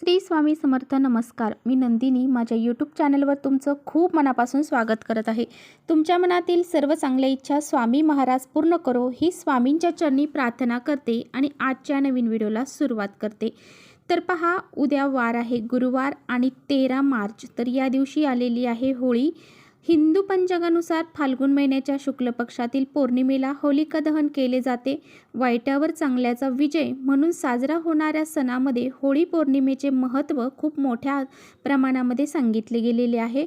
श्री स्वामी समर्थ नमस्कार. मी नंदिनी. माझ्या यूट्यूब चॅनलवर तुमचं खूप मनापासून स्वागत करत आहे. तुमच्या मनातील सर्व चांगल्या इच्छा स्वामी महाराज पूर्ण करो. ही स्वामींच्या चरणी प्रार्थना करते आणि आजच्या नवीन व्हिडिओला सुरुवात करते. तर पहा उद्या वार आहे. गुरुवार आणि तेरा मार्च. तर या दिवशी आलेली आहे होळी. हिंदू पंचांगानुसार फाल्गुन महिन्याच्या शुक्ल पक्षातील पौर्णिमेला होलिका दहन केले जाते. वाईटावर चांगल्याचा विजय म्हणून साजरा होणाऱ्या सणामध्ये होळी पौर्णिमेचे महत्त्व खूप मोठ्या प्रमाणामध्ये सांगितले गेलेले आहे.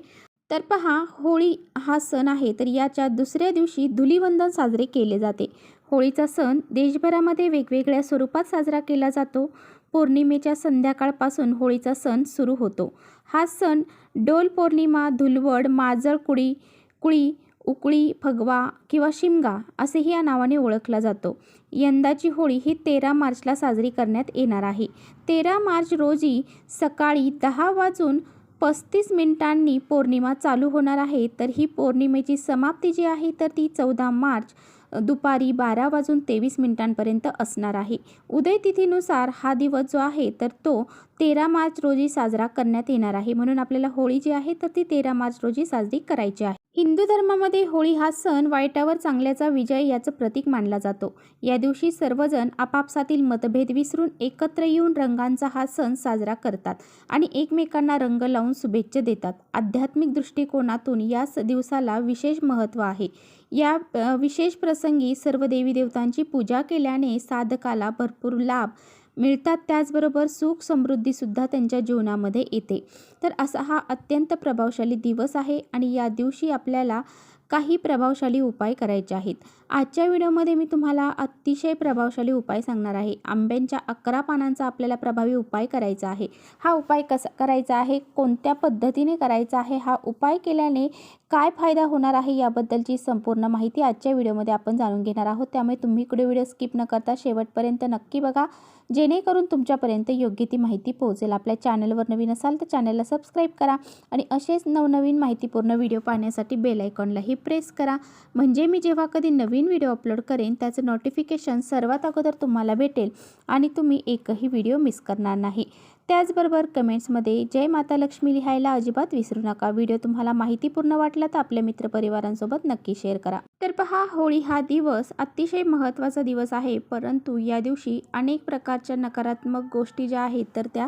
तर पहा होळी हा सण आहे तर याच्या दुसऱ्या दिवशी धुलीवंदन साजरे केले जाते. होळीचा सण देशभरामध्ये वेगवेगळ्या स्वरूपात साजरा केला जातो. पौर्णिमेच्या संध्याकाळपासून होळीचा सण सुरू होतो. हा सण डोल पौर्णिमा धुलवड माजळ कुळी कुळी उकळी फगवा किंवा शिमगा असेही या नावाने ओळखला जातो. यंदाची होळी ही तेरा मार्चला साजरी करण्यात येणार आहे. तेरा मार्च रोजी सकाळी दहा वाजून पस्तीस मिनिटांनी पौर्णिमा चालू होणार आहे. तर ही पौर्णिमेची समाप्ती जी आहे तर ती चौदा मार्च दुपारी बारा वाजून तेवीस मिनिटांपर्यंत असणार आहे. उदय तिथीनुसार हा दिवस जो आहे तर तो तेरा मार्च रोजी साजरा करण्यात येणार आहे. म्हणून आपल्याला होळी जी आहे तर ती तेरा मार्च रोजी साजरी करायची आहे. हिंदू धर्मामध्ये होळी हा सण वाईटावर चांगल्याचा विजय याचं प्रतीक मानला जातो. या दिवशी सर्वजण आपापसातील मतभेद विसरून एकत्र येऊन रंगांचा हा सण साजरा करतात आणि एकमेकांना रंग लावून शुभेच्छा देतात. आध्यात्मिक दृष्टिकोनातून या स- दिवसाला विशेष महत्त्व आहे. या विशेष प्रसंगी सर्व देवी देवतांची पूजा केल्याने साधकाला भरपूर लाभ मिळतात त्याचबरोबर सुख समृद्धीसुद्धा त्यांच्या जीवनामध्ये येते. तर असा हा अत्यंत प्रभावशाली दिवस आहे आणि या दिवशी आपल्याला काही प्रभावशाली उपाय करायचे आहेत. आजच्या व्हिडिओमध्ये मी तुम्हाला अतिशय प्रभावशाली उपाय सांगणार आहे. आंब्यांच्या अकरा पानांचा आपल्याला प्रभावी उपाय करायचा आहे. हा उपाय कसा करायचा आहे? कोणत्या पद्धतीने करायचा आहे? हा उपाय केल्याने काय फायदा होणार आहे? याबद्दलची संपूर्ण माहिती आजच्या व्हिडिओमध्ये आपण जाणून घेणार आहोत. त्यामुळे तुम्ही इकडे व्हिडिओ स्किप न करता शेवटपर्यंत नक्की बघा. जेणेकरून तुमच्यापर्यंत योग्य ती माहिती पोहोचेल. आपल्या चॅनलवर नवीन असाल तर चॅनलला सबस्क्राईब करा आणि असेच नवनवीन माहितीपूर्ण व्हिडिओ पाहण्यासाठी बेल आयकॉनलाही प्रेस करा. म्हणजे मी जेव्हा कधी नवीन व्हिडिओ अपलोड करेन त्याचं नोटिफिकेशन सर्वात अगोदर तुम्हाला भेटेल आणि तुम्ही एकही व्हिडिओ मिस करणार नाही. त्याचबरोबर कमेंट्समध्ये जय माता लक्ष्मी लिहायला अजिबात विसरू नका. व्हिडिओ तुम्हाला माहितीपूर्ण वाटला तर आपल्या मित्रपरिवारांसोबत नक्की शेअर करा. तर पहा होळी हा दिवस अतिशय महत्त्वाचा दिवस आहे परंतु या दिवशी अनेक प्रकारच्या नकारात्मक गोष्टी ज्या आहेत तर त्या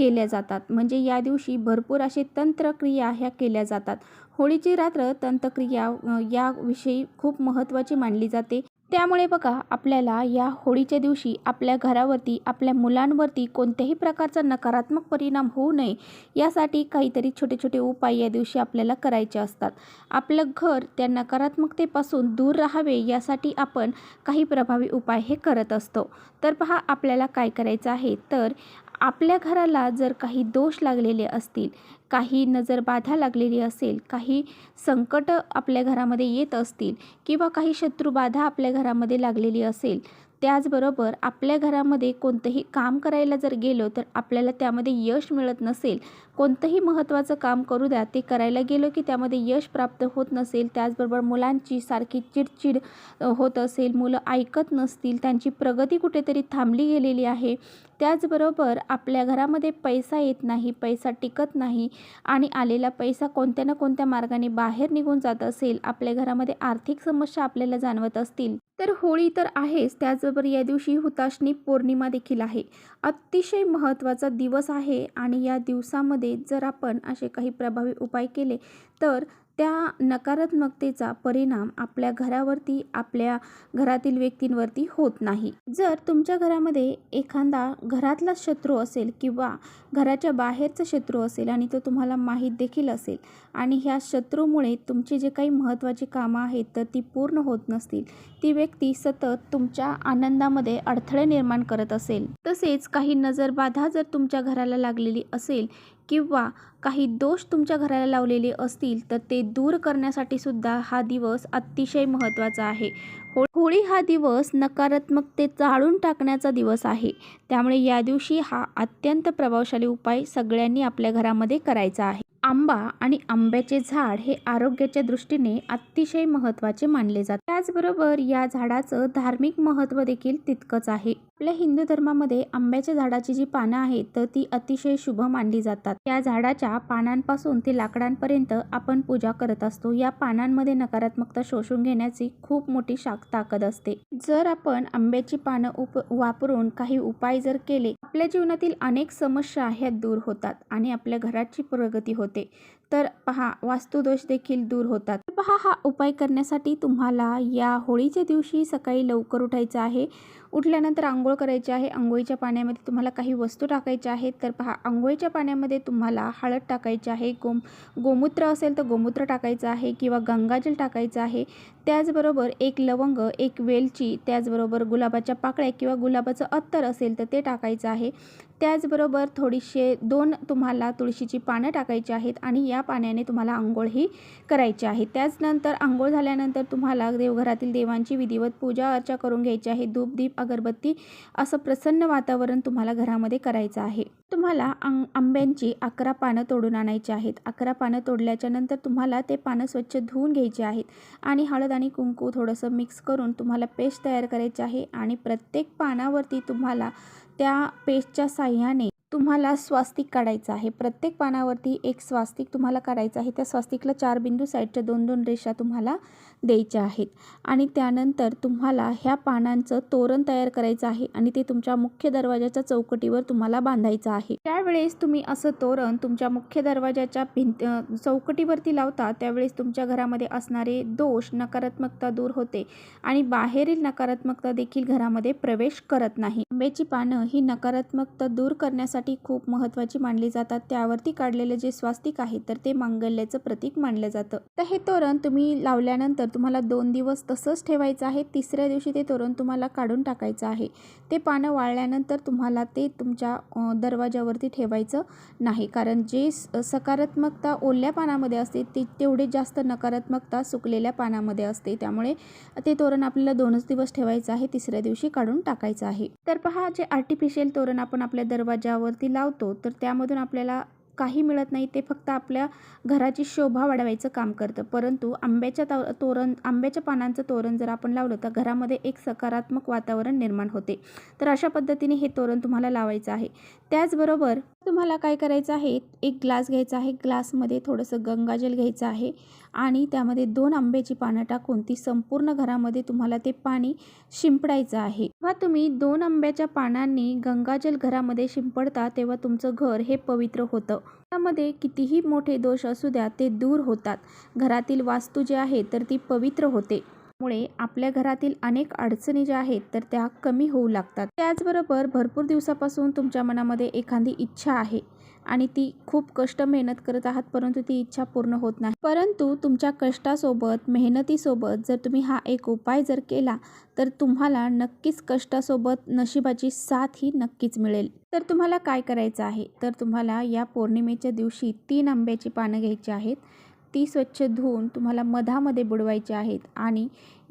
केल्या जातात. म्हणजे या दिवशी भरपूर असे तंत्रक्रिया ह्या केल्या जातात. होळीची रात्र तंत्रक्रिया याविषयी खूप महत्त्वाची मानली जाते. त्यामुळे बघा आपल्याला या होळीच्या दिवशी आपल्या घरावरती आपल्या मुलांवरती कोणत्याही प्रकारचा नकारात्मक परिणाम होऊ नये यासाठी काहीतरी छोटे छोटे उपाय या दिवशी आपल्याला करायचे असतात. आपलं घर त्या नकारात्मकतेपासून दूर राहावे यासाठी आपण काही प्रभावी उपाय हे करत असतो. तर पहा आपल्याला काय करायचं आहे? तर आपल्या घराला जर काही दोष लागलेले असतील काही नजरबाधा लागलेली असेल काही संकट आपल्या घरामध्ये येत असतील किंवा काही शत्रुबाधा आपल्या घरामध्ये लागलेली असेल त्याचबरोबर आपल्या घरामध्ये कोणतंही काम करायला जर गेलो तर आपल्याला त्यामध्ये यश मिळत नसेल. कोणतंही महत्त्वाचं काम करू द्या ते करायला गेलो की त्यामध्ये यश प्राप्त होत नसेल. त्याचबरोबर मुलांची सारखी चिडचिड होत असेल मुलं ऐकत नसतील त्यांची प्रगती कुठेतरी थांबली गेलेली आहे. त्याचबरोबर आपल्या घरामध्ये पैसा येत नाही पैसा टिकत नाही आणि आलेला पैसा कोणत्या ना कोणत्या मार्गाने बाहेर निघून जात असेल आपल्या घरामध्ये आर्थिक समस्या आपल्याला जाणवत असतील. तर होळी तर आहेच. त्याचबरोबर या दिवशी हुताशनी पौर्णिमा देखील आहे. अतिशय महत्त्वाचा दिवस आहे आणि या दिवसामध्ये जर आपण असे काही प्रभावी उपाय केले तर त्या नकारात्मकतेचा परिणाम आपल्या घरावरती आपल्या घरातील व्यक्तींवरती होत नाही. जर तुमच्या घरामध्ये एखादा घरातला शत्रू असेल किंवा घराच्या बाहेरचा शत्रू असेल आणि तो तुम्हाला माहीत देखील असेल आणि ह्या शत्रूमुळे तुमची जे काही महत्त्वाची कामं आहेत तर ती पूर्ण होत नसतील ती व्यक्ती सतत तुमच्या आनंदामध्ये अडथळे निर्माण करत असेल. तसेच काही नजरबाधा जर तुमच्या घराला लागलेली असेल किंवा काही दोष तुमच्या घराला लावलेले असतील तर ते दूर करण्यासाठी सुद्धा हा दिवस अतिशय महत्त्वाचा आहे. हो होळी हा दिवस नकारात्मकते जाळून टाकण्याचा दिवस आहे. त्यामुळे या दिवशी हा अत्यंत प्रभावशाली उपाय सगळ्यांनी आपल्या घरामध्ये करायचा आहे. आंबा आणि आंब्याचे झाड हे आरोग्याच्या दृष्टीने अतिशय महत्त्वाचे मानले जाते. त्याचबरोबर या झाडाचं धार्मिक महत्त्व देखील तितकंच आहे. आपल्या हिंदू धर्मामध्ये आंब्याच्या झाडाची जी पानं आहेत तर ती अतिशय शुभ मानली जातात. या झाडाच्या पानांपासून ते लाकडांपर्यंत आपण पूजा करत असतो. या पानांमध्ये नकारात्मकता शोषून घेण्याची खूप मोठी शाक ताकद असते. जर आपण आंब्याची पानं उप वापरून काही उपाय जर केले आपल्या जीवनातील अनेक समस्या ह्या दूर होतात आणि आपल्या घराची प्रगती होते. तर पहा वास्तुदोष देखील दूर होतात. पहा हा उपाय करण्यासाठी तुम्हाला या होळीच्या दिवशी सकाळी लवकर उठायचं आहे. उठल्यानंतर आंघोळ करायची आहे. आंघोळीच्या पाण्यामध्ये तुम्हाला काही वस्तू टाकायच्या आहेत. तर पहा आंघोळीच्या पाण्यामध्ये तुम्हाला हळद टाकायची आहे. गोम गोमूत्र असेल तर गोमूत्र टाकायचं आहे किंवा गंगाजल टाकायचं आहे. त्याचबरोबर एक लवंग एक वेलची त्याचबरोबर गुलाबाच्या पाकळ्या किंवा गुलाबाचं अत्तर असेल तर ते टाकायचं आहे. त्याचबरोबर थोडीशे दोन तुम्हाला तुळशीची पानं टाकायची आहेत आणि या पाण्याने तुम्हाला आंघोळही करायची आहे. त्याचनंतर आंघोळ झाल्यानंतर तुम्हाला देवघरातील देवांची विधिवत पूजा अर्चा करून घ्यायची आहे. धूप दीप अगरबत्ती असं प्रसन्न वातावरण तुम्हाला घरामध्ये करायचं आहे. तुम्हाला आं आंब्यांची अकरा पानं तोडून आणायची आहेत. अकरा पानं तोडल्याच्या नंतर तुम्हाला ते पानं स्वच्छ धुवून घ्यायची आहेत आणि हळद आणि कुंकू थोडंसं मिक्स करून तुम्हाला पेस्ट तयार करायची आहे आणि प्रत्येक पानावरती तुम्हाला त्या पेस्टच्या साह्याने तुम्हाला स्वास्तिक काढायचं आहे. प्रत्येक पानावरती एक स्वास्तिक तुम्हाला काढायचं आहे. त्या स्वास्तिकला चार बिंदू साईडच्या दोन दोन रेषा तुम्हाला द्यायच्या आहेत. आणि त्यानंतर तुम्हाला ह्या पानांचं तोरण तयार करायचं आहे आणि ते तुमच्या मुख्य दरवाजाच्या चौकटीवर तुम्हाला बांधायचं आहे. त्यावेळेस तुम्ही असं तोरण तुमच्या मुख्य दरवाजाच्या भिंत चौकटीवरती लावता त्यावेळेस तुमच्या घरामध्ये असणारे दोष नकारात्मकता दूर होते आणि बाहेरील नकारात्मकता देखील घरामध्ये प्रवेश करत नाही. आंब्याची पानं ही नकारात्मकता दूर करण्यासाठी खूप महत्त्वाची मानली जातात. त्यावरती काढलेले जे स्वास्तिक आहे तर ते मांगल्याचं प्रतीक मानलं जातं. तर हे तोरण तुम्ही लावल्यानंतर तुम्हाला दोन दिवस तसंच ठेवायचं आहे. तिसऱ्या दिवशी ते तोरण तुम्हाला काढून टाकायचं आहे. ते पानं वाळल्यानंतर तुम्हाला ते तुमच्या दरवाजावरती ठेवायचं नाही. कारण जे सकारात्मकता ओल्या पानामध्ये असते ते तेवढे जास्त नकारात्मकता सुकलेल्या पानामध्ये असते. त्यामुळे ते तोरण आपल्याला दोनच दिवस ठेवायचं आहे. तिसऱ्या दिवशी काढून टाकायचं आहे. तर पहा जे आर्टिफिशियल तोरण आपण आपल्या दरवाजावरती लावतो तर त्यामधून आपल्याला काही मिळत नाही ते फक्त आपल्या घराची शोभा वाढवायचं काम करतं. परंतु आंब्याच्या तो तोरण आंब्याच्या पानांचं तोरण जर आपण लावलं तर घरामध्ये एक सकारात्मक वातावरण निर्माण होते. तर अशा पद्धतीने हे तोरण तुम्हाला लावायचं आहे. त्याचबरोबर तुम्हाला काय करायचं आहे? एक ग्लास घ्यायचा आहे. ग्लासमध्ये थोडंसं गंगाजल घ्यायचं आहे. आणि त्यामध्ये दोन आंब्याची पानं टाकून ती संपूर्ण घरामध्ये तुम्हाला ते पाणी शिंपडायचं आहे. जेव्हा तुम्ही दोन आंब्याच्या पानांनी गंगाजल घरामध्ये शिंपडता तेव्हा तुमचं घर हे पवित्र होतं. त्यामध्ये कितीही मोठे दोष असू द्या ते दूर होतात. घरातील वास्तू जे आहे तर ती पवित्र होते. मुळे आपल्या घरातील अनेक अडचणी ज्या आहेत तर त्या कमी होऊ लागतात. त्याचबरोबर भरपूर दिवसापासून तुमच्या मनामध्ये एखादी इच्छा आहे आणि ती खूप कष्ट मेहनत करत आहात परंतु ती इच्छा पूर्ण होत नाही. परंतु तुमच्या कष्टासोबत मेहनतीसोबत जर तुम्ही हा एक उपाय जर केला तर तुम्हाला नक्कीच कष्टासोबत नशिबाची साथ ही नक्कीच मिळेल. तर तुम्हाला काय करायचं आहे? तर तुम्हाला या पौर्णिमेच्या दिवशी तीन आंब्याची पानं घ्यायची आहेत. ती स्वच्छ धुवून तुम्हाला मधामध्ये बुडवायची आहेत आणि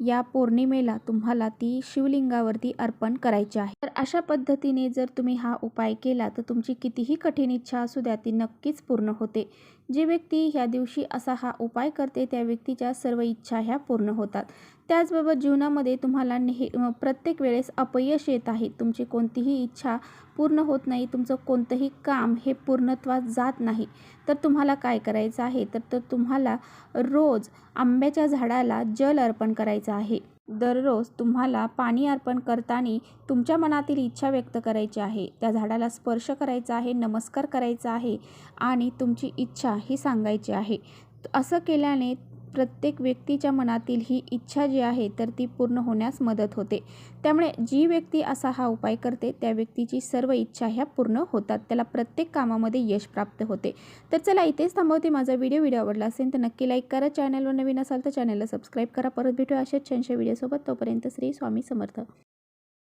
या पौर्णिमेला तुम्हाला ती शिवलिंगावरती अर्पण करायची आहे. तर अशा पद्धतीने जर तुम्ही हा उपाय केला तर तुमची कितीही कठीण इच्छा असू द्या ती नक्कीच पूर्ण होते. जी व्यक्ती ह्या दिवशी असा हा उपाय करते त्या व्यक्तीच्या सर्व इच्छा ह्या पूर्ण होतात. त्याचबरोबर जीवनामध्ये तुम्हाला नेह प्रत्येक वेळेस अपयश येत आहे. तुमची कोणतीही इच्छा पूर्ण होत नाही. तुमचं कोणतंही काम हे पूर्णत्वात जात नाही. तर तुम्हाला काय करायचं आहे? तर तर तुम्हाला रोज आंब्याच्या झाडाला जल अर्पण करायचं आहे. दररोज तुम्हाला पाणी अर्पण करताना तुमच्या मनातील इच्छा व्यक्त करायची आहे. त्या झाडाला स्पर्श करायचा आहे नमस्कार करायचा आहे आणि तुमची इच्छा ही सांगायची आहे. असं केल्याने प्रत्येक व्यक्तीच्या मनातील ही इच्छा जी आहे तर ती पूर्ण होण्यास मदत होते. त्यामुळे जी व्यक्ती असा हा उपाय करते त्या व्यक्तीची सर्व इच्छा ह्या पूर्ण होतात. त्याला प्रत्येक कामामध्ये यश प्राप्त होते. तर चला इथेच थांबवते माझा व्हिडिओ. व्हिडिओ आवडला असेल तर नक्की लाईक करा. चॅनलवर नवीन असाल तर चॅनलला सबस्क्राईब करा. परत भेटूया अशाच छानशा व्हिडिओसोबत. तोपर्यंत श्री स्वामी समर्थ.